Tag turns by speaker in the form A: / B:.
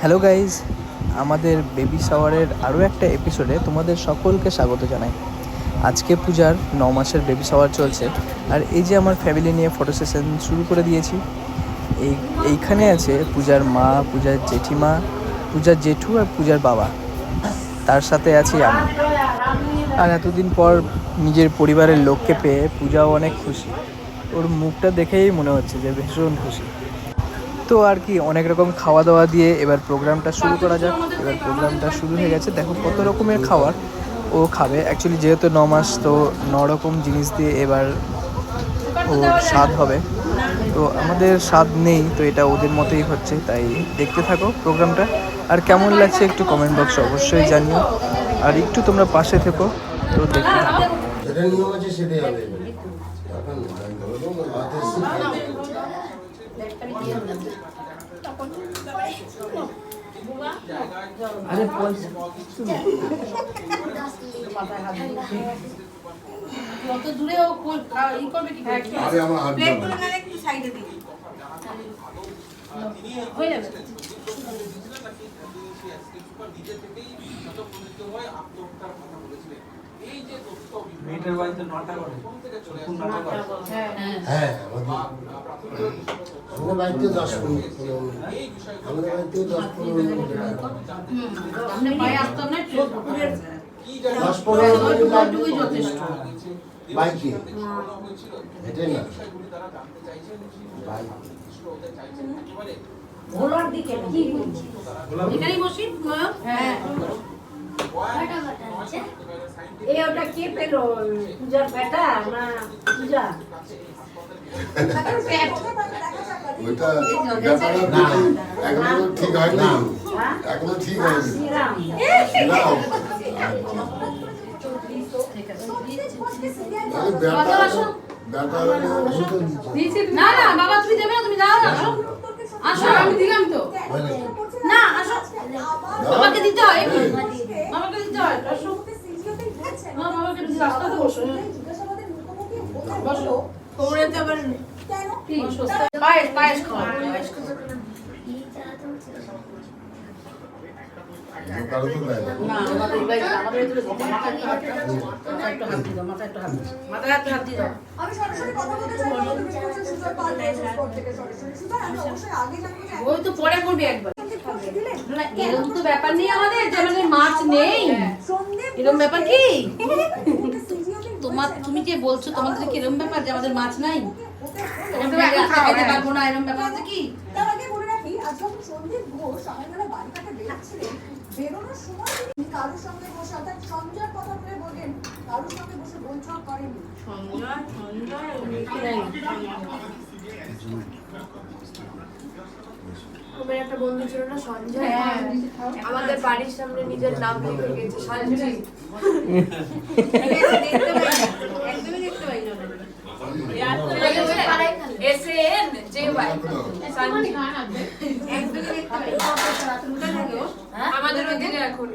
A: Hello guys আমাদের baby শাওয়ারের আরও একটা এপিসোডে তোমাদের সকলকে স্বাগত জানাই। আজকে পূজার ন মাসের বেবি শাওয়ার চলছে। আর এই যে আমার ফ্যামিলি নিয়ে ফটো সেশন শুরু করে দিয়েছি, এই, এইখানে আছে পূজার মা, পূজার জেঠিমা, পূজার জেঠু আর পূজার বাবা। তার সাথে আছি আমি। আর এতদিন পর নিজের পরিবারের লোককে পেয়ে পূজাও অনেক খুশি। ওর মুখটা দেখেই মনে হচ্ছে যে ভীষণ খুশি। তো আর কি, অনেক রকম খাওয়া দাওয়া দিয়ে এবার প্রোগ্রামটা শুরু করা যাক। এবার প্রোগ্রামটা শুরু হয়ে গেছে। দেখো কত রকমের খাবার ও খাবে। অ্যাকচুয়ালি যেহেতু ন মাস, তো ন রকম জিনিস দিয়ে এবার ও স্বাদ হবে। তো আমাদের স্বাদ নেই, তো এটা ওদের মতোই হচ্ছে, তাই দেখতে থাকো প্রোগ্রামটা। আর কেমন লাগছে একটু কমেন্ট বক্সে অবশ্যই জানিও। আর একটু তোমরা পাশে থেকো, তো দেখতে থাকো।
B: সেটাই হবে হাতের
C: যত দূরে ও ই করবে কি
B: আরে আমার হাত
D: প্লেট
B: দাও।
D: গুলো নাহলে একটু সাইডে দিই
C: হয়ে যাবে।
A: মেয়েটার বাড়িতে নটা করে। নটা করে।
C: হ্যাঁ
B: হ্যাঁ। আমাদের বাড়িতে দশ পনেরো পনেরো আমাদের বাড়িতে দশ পনেরো দশ পনেরো বাইকে? না?
C: ভোলার দিকে কি বসি হ্যাঁ।
E: এই ওটা কে পেল? পূজার বেটা না পূজা?
B: ওইটা ব্যাপারটা এখনও ঠিক হয়নি। এখনও ঠিক হয়নি।
C: না না বাবা তুমি দেবে না তুমি দাও না আসো। আসো আমি দিলাম তো। না আসো। বাবাকে দিতে হয়। বাবাকে দিতে হয় আসো। বাবাকে রাস্তাতে বসো। বসো।
D: আবার
C: কি পায়েস পায়েস খাও পায়েস খাও
B: কারো তো দেয় না
C: না আমাদের এবার আমাদের এদিকে মাথায় একটু হাত দাও মাথায় একটু হাত দিয়ে দাও মাথায় একটু হাত দিও মাথায় একটু হাত দিয়ে দাও
D: আমি সরাসরি কথা বলতে চাই না তুমি বলছো সুপার পাল স্পট থেকে সরাসরি সুপার আমি অবশ্যই আগে জানবো যে
C: ওই তো পরে করবি একবার
D: একজন ফাঁসি দিলেন
C: না এরকম তো ব্যাপার নেই আমাদের যে আমাদের মাছ নেই
D: সন্দীপ
C: এরকম ব্যাপার কি
D: সিজিওতে
C: তোমার তুমি যে বলছো? তোমাদের কি এরকম ব্যাপার যে আমাদের মাছ নাই?
D: ওকে
C: আমাদের পারব না এরকম ব্যাপার আছে কি?
D: বলে রাখি আজ যখন সন্দীপ ঘোষ সকালবেলা বাড়ি থেকে বেরোচ্ছিলেন। বেরোনোর সময় তিনি কারোর সঙ্গে বসে অর্থাৎ সঞ্জয়ের কথা বলে বললেন কারোর সঙ্গে বসে বৈঠক করেননি।
F: আমার একটা বন্ধু ছিল না সঞ্জয়। আমাদের বাড়ির সামনে নিজের নাম লিখে গেছে সঞ্জয়।
D: একদমই দেখতে পাই না।
F: আমাদের ওদিকে এখন